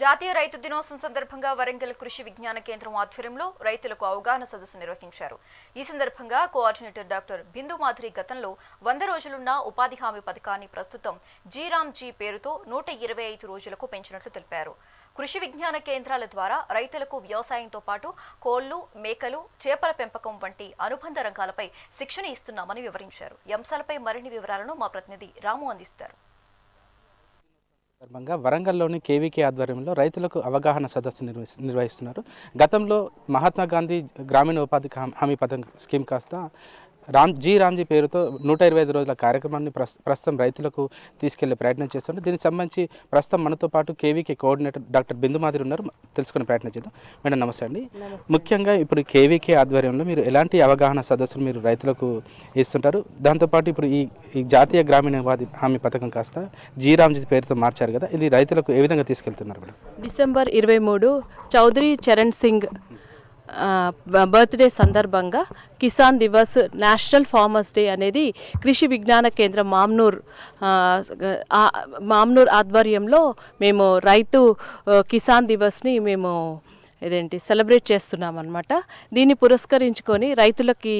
జాతీయ రైతు దినోత్సవం సందర్భంగా వరంగల్ కృషి విజ్ఞాన కేంద్రం ఆధ్వర్యంలో రైతులకు అవగాహన సదస్సు నిర్వహించారు. ఈ సందర్భంగా కోఆర్డినేటర్ డాక్టర్ బిందు మాధురి గతంలో వంద రోజులున్న ఉపాధి హామీ పథకాన్ని ప్రస్తుతం జీరామ్ జీ పేరుతో నూట ఇరవై ఐదు రోజులకు పెంచినట్లు తెలిపారు. కృషి విజ్ఞాన కేంద్రాల ద్వారా రైతులకు వ్యవసాయంతో పాటు కోళ్ళు మేకలు చేపల పెంపకం వంటి అనుబంధ రంగాలపై శిక్షణ ఇస్తున్నామని వివరించారు. ఈ అంశాలపై మరిన్ని వివరాలను మా ప్రతినిధి రాము అందిస్తారు. సందర్భంగా వరంగల్లోని కేవీకే ఆధ్వర్యంలో రైతులకు అవగాహన సదస్సు నిర్వహి నిర్వహిస్తున్నారు. గతంలో మహాత్మా గాంధీ గ్రామీణ ఉపాధి హామీ- హామీ పథకం స్కీమ్ కాస్త రామ్ జీ రామ్జీ పేరుతో నూట ఇరవై ఐదు రోజుల కార్యక్రమాన్ని ప్రస్- ప్రస్తుతం రైతులకు తీసుకెళ్ళే ప్రయత్నం చేస్తున్నారు దీనికి సంబంధించి ప్రస్తుతం మనతో పాటు కేవీకే కోఆర్డినేటర్ డాక్టర్ బిందు మాదిరి ఉన్నారు. తెలుసుకునే ప్రయత్నం చేద్దాం. మేడం నమస్తే అండి. ముఖ్యంగా ఇప్పుడు కేవీకే ఆధ్వర్యంలో మీరు ఎలాంటి అవగాహన సదస్సులు మీరు రైతులకు ఇస్తుంటారు? దాంతోపాటు ఇప్పుడు ఈ ఈ జాతీయ గ్రామీణ ఉపాధి హామీ పథకం కాస్త జీ రామ్జీ పేరుతో మార్చారు కదా ఇది రైతులకు ఏ విధంగా తీసుకెళ్తున్నారు మేడం? డిసెంబర్ ఇరవై మూడు చౌదరి చరణ్ సింగ్ బర్త్డే సందర్భంగా Kisan Diwas national farmers day అనేది కృషి విజ్ఞాన కేంద్రం మామ్నూర్ మామ్నూర్ ఆధ్వర్యంలో మేము రైతు కిసాన్ దివస్ని మేము ఇదేంటి సెలబ్రేట్ చేస్తున్నాం అనమాట దీన్ని పురస్కరించుకొని రైతులకి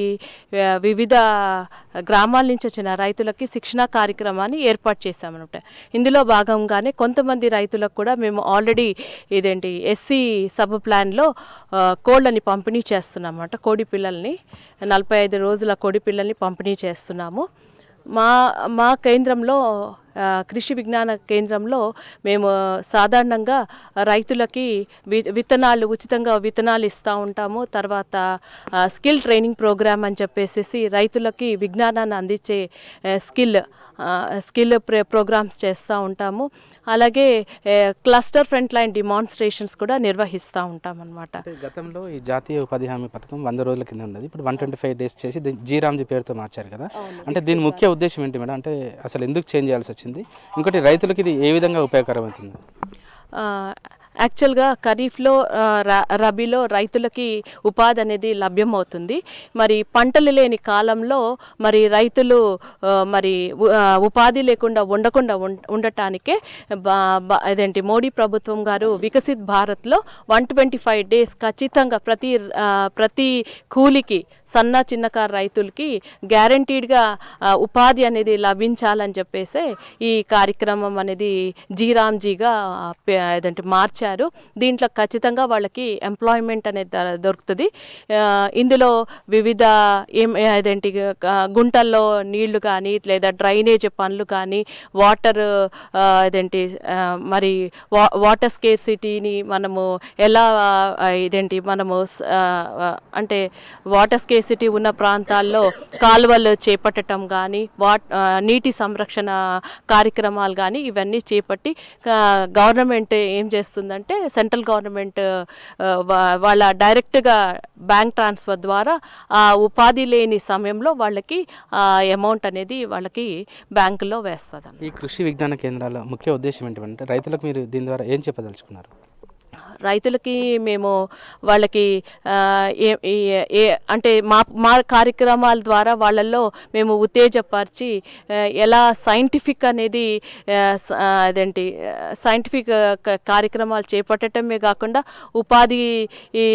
వివిధ గ్రామాల నుంచి వచ్చిన రైతులకి శిక్షణా కార్యక్రమాన్ని ఏర్పాటు చేశామన్నమాట. ఇందులో భాగంగానే కొంతమంది రైతులకు కూడా మేము ఆల్రెడీ ఇదేంటి ఎస్సీ సబ్ ప్లాన్లో కోళ్ళని పంపిణీ చేస్తున్నాం అన్నమాట కోడి పిల్లల్ని నలభై ఐదు రోజుల కోడి పిల్లల్ని పంపిణీ చేస్తున్నాము. మా మా కేంద్రంలో కృషి విజ్ఞాన కేంద్రంలో మేము సాధారణంగా రైతులకి వి విత్తనాలు ఉచితంగా విత్తనాలు ఇస్తూ ఉంటాము. తర్వాత స్కిల్ ట్రైనింగ్ ప్రోగ్రామ్ అని చెప్పేసి రైతులకి విజ్ఞానాన్ని అందించే స్కిల్ స్కిల్ ప్రే ప్రోగ్రామ్స్ చేస్తూ ఉంటాము. అలాగే క్లస్టర్ ఫ్రంట్ లైన్ డిమాన్స్ట్రేషన్స్ కూడా నిర్వహిస్తూ ఉంటాం అన్నమాట అంటే గతంలో ఈ జాతీయ ఉపాధి హామీ పథకం వంద రోజుల కింద ఉన్నది. ఇప్పుడు వన్ ట్వంటీ ఫైవ్ డేస్ చేసి దీన్ని జీ రామ్జీ పేరుతో మార్చారు కదా. అంటే దీని ముఖ్య ఉద్దేశం ఏంటి మేడం? అంటే అసలు ఎందుకు చేంజ్ చేయాల్సి వచ్చింది. ఇంకోటి రైతులకు ఇది ఏ విధంగా ఉపయోగకరమవుతుంది? యాక్చువల్గా ఖరీఫ్లో ర- రబీలో రైతులకి ఉపాధి అనేది లభ్యమవుతుంది. మరి పంటలు లేని కాలంలో మరి రైతులు మరి ఉపాధి లేకుండా ఉండకుండా ఉండటానికే అదేంటి మోడీ ప్రభుత్వం గారు వికసిత్ భారత్లో వన్ ట్వంటీ ఫైవ్ డేస్ ఖచ్చితంగా ప్రతి ప్రతి కూలికి సన్న చిన్నకారు రైతులకి గ్యారంటీడ్గా ఉపాధి అనేది లభించాలని చెప్పేసి ఈ కార్యక్రమం అనేది జీరామ్జీగా పే- మార్చారు. మార్చారు దీంట్లో ఖచ్చితంగా వాళ్ళకి ఎంప్లాయ్మెంట్ అనేది ద- దొరుకుతుంది. ఇందులో వివిధ ఏం అదేంటి గుంటల్లో నీళ్ళు కానీ లేదా డ్రైనేజ్ పనులు కానీ వాటర్ అదేంటి మరి వా వాటర్ స్కేర్సిటీని మనము ఎలా ఇదేంటి మనము అంటే వాటర్ స్కేర్సిటీ ఉన్న ప్రాంతాల్లో కాలువలు చేపట్టడం కానీ వాట్ నీటి సంరక్షణ కార్యక్రమాలు కానీ ఇవన్నీ చేపట్టి గవర్నమెంట్ ఏం చేస్తుందంటే సెంట్రల్ గవర్నమెంట్ వాళ్ళ డైరెక్ట్గా బ్యాంక్ ట్రాన్స్ఫర్ ద్వారా ఆ ఉపాధి లేని సమయంలో వాళ్ళకి ఆ అమౌంట్ అనేది వాళ్ళకి బ్యాంకులో వేస్తుంది ఈ కృషి విజ్ఞాన కేంద్రాల ముఖ్య ఉద్దేశం ఏంటంటే రైతులకు మీరు దీని ద్వారా ఏం చెప్పదలుచుకున్నారు? రైతులకి మేము వాళ్ళకి ఏ ఏ- అంటే మా మా కార్యక్రమాల ద్వారా వాళ్ళల్లో మేము ఉత్తేజపరిచి ఎలా సైంటిఫిక్ అనేది స- అదేంటి సైంటిఫిక్ కార్యక్రమాలు చేపట్టడమే కాకుండా ఉపాధి ఈ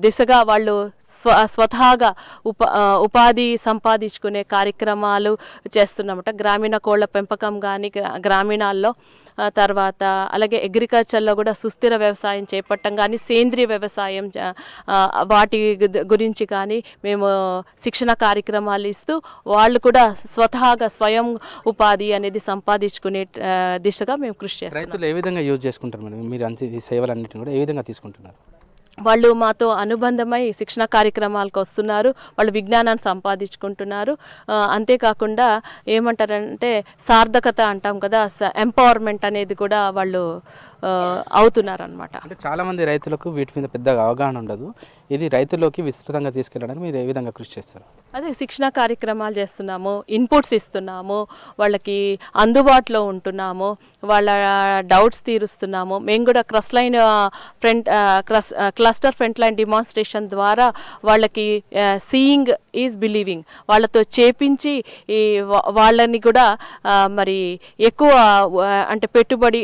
దిశగా వాళ్ళు స్వ స్వతహాగా ఉప ఉపాధి సంపాదించుకునే కార్యక్రమాలు చేస్తున్నామట. గ్రామీణ కోళ్ళ పెంపకం కానీ గ్రామీణాల్లో తర్వాత అలాగే అగ్రికల్చర్లో కూడా సుస్థిర వ్యవసాయం చేపట్టం కానీ సేంద్రియ వ్యవసాయం వాటి గురించి కానీ మేము శిక్షణ కార్యక్రమాలు ఇస్తూ వాళ్ళు కూడా స్వతహాగా స్వయం ఉపాధి అనేది సంపాదించుకునే దిశగా మేము కృషి చేస్తాం రైతులు ఏ విధంగా యూజ్ చేసుకుంటారు మేడం? మీరు అంతే ఈ కూడా ఏ విధంగా తీసుకుంటున్నారు? వాళ్ళు మాతో అనుబంధమై శిక్షణ కార్యక్రమాలకు వస్తున్నారు. వాళ్ళు విజ్ఞానాన్ని సంపాదించుకుంటున్నారు. అంతేకాకుండా ఏమంటారంటే సార్థకత అంటాం కదా ఎంపవర్మెంట్ అనేది కూడా వాళ్ళు అవుతున్నారు అనమాట అంటే చాలా మంది రైతులకు వీటి మీద పెద్దగా అవగాహన ఉండదు. ఇది రైతుల్లోకి విస్తృతంగా తీసుకెళ్ళడానికి మీరు ఏ విధంగా కృషి చేస్తారు? అదే శిక్షణ కార్యక్రమాలు చేస్తున్నాము ఇన్పుట్స్ ఇస్తున్నాము వాళ్ళకి అందుబాటులో ఉంటున్నాము వాళ్ళ డౌట్స్ తీరుస్తున్నాము. మేము కూడా cross line front cross cluster front line demonstration ద్వారా వాళ్ళకి సీయింగ్ ఈజ్ బిలీవింగ్ వాళ్ళతో చేపించి ఈ వాళ్ళని కూడా మరి ఎక్కువ అంటే పెట్టుబడి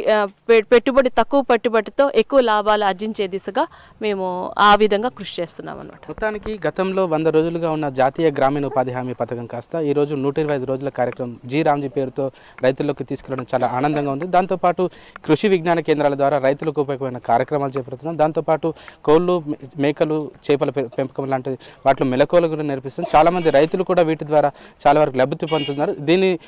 పె- పెట్టుబడి తక్కువ పెట్టుబడితో ఎక్కువ లాభాలు ఆర్జించే దిశగా మేము ఆ విధంగా కృషి చేస్తున్నాం అనమాట మొత్తానికి గతంలో వంద రోజులుగా ఉన్న జాతీయ గ్రామీణ ఉపాధి హామీ పథకం కాస్త ఈ రోజు నూట ఇరవై ఐదు రోజుల కార్యక్రమం జీ రామ్జీ పేరుతో రైతుల్లోకి తీసుకెళ్ళడం చాలా ఆనందంగా ఉంది. దాంతోపాటు కృషి విజ్ఞాన కేంద్రాల ద్వారా రైతులకు ఉపయోగమైన కార్యక్రమాలు చేపడుతున్నాం. దాంతోపాటు కోళ్ళు మేకలు చేపల పె- పెంపకం లాంటి వాటిలో మెలకువలు కూడా నేర్పిస్తుంది. చాలామంది రైతులు కూడా వీటి ద్వారా చాలా వరకు లబ్ధి పొందుతున్నారు. దీన్ని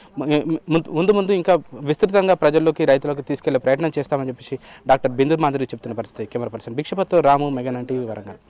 ముందు ముందు ఇంకా విస్తృతంగా ప్రజల్లోకి రైతులకు తీసుకెళ్ళే ప్రయత్నం చేస్తామని చెప్పేసి డాక్టర్ బిందు మాధురి చెప్తున్న పరిస్థితి. కెమెరా పర్సన్ భిక్షపత్తో రాము మెగన్ అంటే వరంగల్.